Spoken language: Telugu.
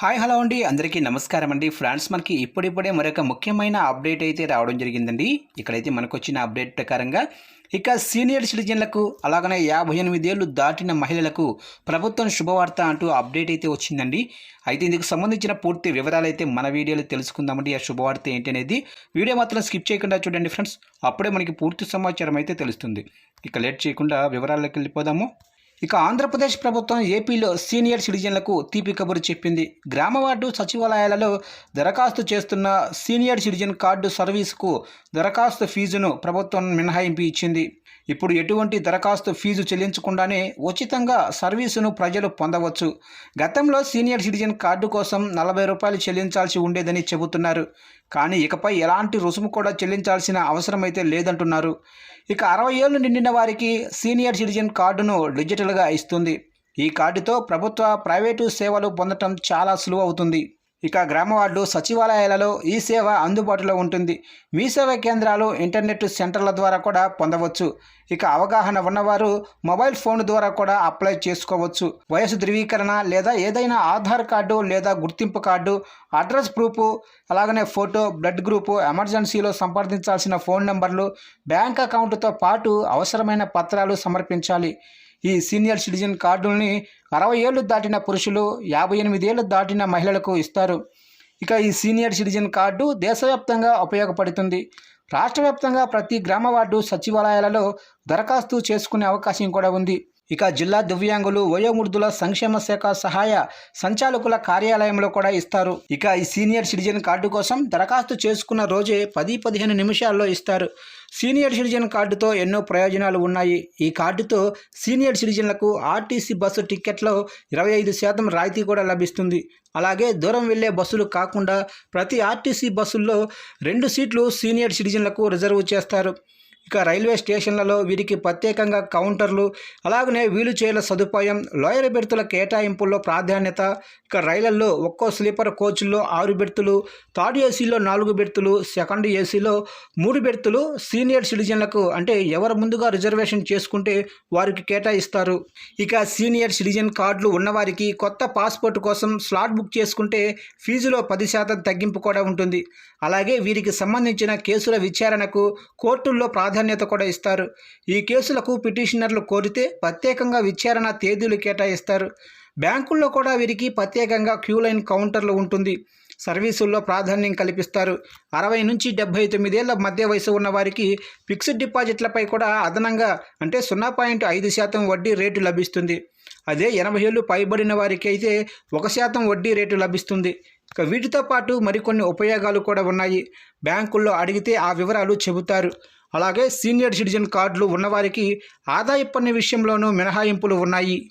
హాయ్ హలో అండి. అందరికీ నమస్కారం అండి. ఫ్రాన్స్ మనకి ఇప్పుడిప్పుడే మరొక ముఖ్యమైన అప్డేట్ అయితే రావడం జరిగిందండి. ఇక్కడైతే మనకు వచ్చిన అప్డేట్ ప్రకారంగా ఇక సీనియర్ సిటిజన్లకు అలాగనే యాభై ఎనిమిదేళ్ళు దాటిన మహిళలకు ప్రభుత్వం శుభవార్త అంటూ అప్డేట్ అయితే వచ్చిందండి. అయితే ఇందుకు సంబంధించిన పూర్తి వివరాలు అయితే మన వీడియోలో తెలుసుకుందామండి. ఆ శుభవార్త ఏంటి అనేది వీడియో మాత్రం స్కిప్ చేయకుండా చూడండి ఫ్రెండ్స్. అప్పుడే మనకి పూర్తి సమాచారం అయితే తెలుస్తుంది. ఇక లేట్ చేయకుండా వివరాల్లోకి వెళ్ళిపోదాము. ఇక ఆంధ్రప్రదేశ్ ప్రభుత్వం ఏపీలో సీనియర్ సిటిజన్లకు తీపి కబురు చెప్పింది. గ్రామ వార్డు సచివాలయాలలో దరఖాస్తు చేస్తున్న సీనియర్ సిటిజన్ కార్డు సర్వీసుకు దరఖాస్తు ఫీజును ప్రభుత్వం మినహాయింపు ఇచ్చింది. ఇప్పుడు ఎటువంటి దరఖాస్తు ఫీజు చెల్లించకుండానే ఉచితంగా సర్వీసును ప్రజలు పొందవచ్చు. గతంలో సీనియర్ సిటిజన్ కార్డు కోసం నలభై రూపాయలు చెల్లించాల్సి ఉండేదని చెబుతున్నారు. కానీ ఇకపై ఎలాంటి రుసుము కూడా చెల్లించాల్సిన అవసరం అయితే లేదంటున్నారు. ఇక అరవై ఏళ్ళు నిండిన వారికి సీనియర్ సిటిజన్ కార్డును డిజిటల్ డిజిటల్గా ఇస్తుంది. ఈ కార్డుతో ప్రభుత్వ ప్రైవేటు సేవలు పొందటం చాలా సులువు అవుతుంది ఇక గ్రామ వార్డు సచివాలయాలలో ఈ సేవ అందుబాటులో ఉంటుంది. మీ సేవా కేంద్రాలు ఇంటర్నెట్ సెంటర్ల ద్వారా కూడా పొందవచ్చు. ఇక అవగాహన ఉన్నవారు మొబైల్ ఫోన్ ద్వారా కూడా అప్లై చేసుకోవచ్చు. వయసు ధృవీకరణ లేదా ఏదైనా ఆధార్ కార్డు లేదా గుర్తింపు కార్డు అడ్రస్ ప్రూఫ్ అలాగనే ఫోటో బ్లడ్ గ్రూపు ఎమర్జెన్సీలో సంప్రదించాల్సిన ఫోన్ నెంబర్లు బ్యాంక్ అకౌంట్తో పాటు అవసరమైన పత్రాలు సమర్పించాలి. ఈ సీనియర్ సిటిజన్ కార్డుల్ని అరవై ఏళ్ళు దాటిన పురుషులు యాభై ఎనిమిది ఏళ్ళు దాటిన మహిళలకు ఇస్తారు. ఇక ఈ సీనియర్ సిటిజన్ కార్డు దేశవ్యాప్తంగా ఉపయోగపడుతుంది. రాష్ట్ర వ్యాప్తంగా ప్రతి గ్రామ వార్డు సచివాలయాలలో దరఖాస్తు చేసుకునే అవకాశం కూడా ఉంది. ఇక జిల్లా దివ్యాంగులు వయోవృద్ధుల సంక్షేమ శాఖ సహాయ సంచాలకుల కార్యాలయంలో కూడా ఇస్తారు. ఇక ఈ సీనియర్ సిటిజన్ కార్డు కోసం దరఖాస్తు చేసుకున్న రోజే పది పదిహేను నిమిషాల్లో ఇస్తారు. సీనియర్ సిటిజన్ కార్డుతో ఎన్నో ప్రయోజనాలు ఉన్నాయి. ఈ కార్డుతో సీనియర్ సిటిజన్లకు ఆర్టీసీ బస్సు టిక్కెట్లో ఇరవై ఐదు శాతం రాయితీ కూడా లభిస్తుంది. అలాగే దూరం వెళ్ళే బస్సులు కాకుండా ప్రతి ఆర్టీసీ బస్సుల్లో రెండు సీట్లు సీనియర్ సిటిజన్లకు రిజర్వ్ చేస్తారు. ఇక రైల్వే స్టేషన్లలో వీరికి ప్రత్యేకంగా కౌంటర్లు అలాగనే వీలు చైర్ల సదుపాయం లోయర్ బెర్తుల కేటాయింపుల్లో ప్రాధాన్యత ఇక రైళ్ళలో ఒక్కో స్లీపర్ కోచ్ల్లో ఆరు బెర్తులు థర్డ్ ఏసీలో నాలుగు బెర్తులు సెకండ్ ఏసీలో మూడు బెర్తులు సీనియర్ సిటిజన్లకు అంటే ఎవరు ముందుగా రిజర్వేషన్ చేసుకుంటే వారికి కేటాయిస్తారు. ఇక సీనియర్ సిటిజన్ కార్డులు ఉన్నవారికి కొత్త పాస్పోర్ట్ కోసం స్లాట్ బుక్ చేసుకుంటే ఫీజులో పది శాతం తగ్గింపు కూడా ఉంటుంది. అలాగే వీరికి సంబంధించిన కేసుల విచారణకు కోర్టుల్లో ప్రాధాన్యత కూడా ఇస్తారు. ఈ కేసులకు పిటిషనర్లు కోరితే ప్రత్యేకంగా విచారణ తేదీలు కేటాయిస్తారు. బ్యాంకుల్లో కూడా వీరికి ప్రత్యేకంగా క్యూ లైన్ కౌంటర్లు ఉంటుంది. సర్వీసుల్లో ప్రాధాన్యం కల్పిస్తారు. అరవై నుంచి డెబ్బై తొమ్మిదేళ్ళ మధ్య వయసు ఉన్న వారికి ఫిక్స్డ్ డిపాజిట్లపై కూడా అదనంగా అంటే సున్నా పాయింట్ ఐదు శాతం వడ్డీ రేటు లభిస్తుంది. అదే ఎనభై ఏళ్ళు పైబడిన వారికి అయితే ఒక శాతం వడ్డీ రేటు లభిస్తుంది. ఇక వీటితో పాటు మరికొన్ని ఉపయోగాలు కూడా ఉన్నాయి. బ్యాంకుల్లో అడిగితే ఆ వివరాలు చెబుతారు. అలాగే సీనియర్ సిటిజన్ కార్డులు ఉన్నవారికి ఆదాయ పన్ను విషయంలోనూ మినహాయింపులు ఉన్నాయి.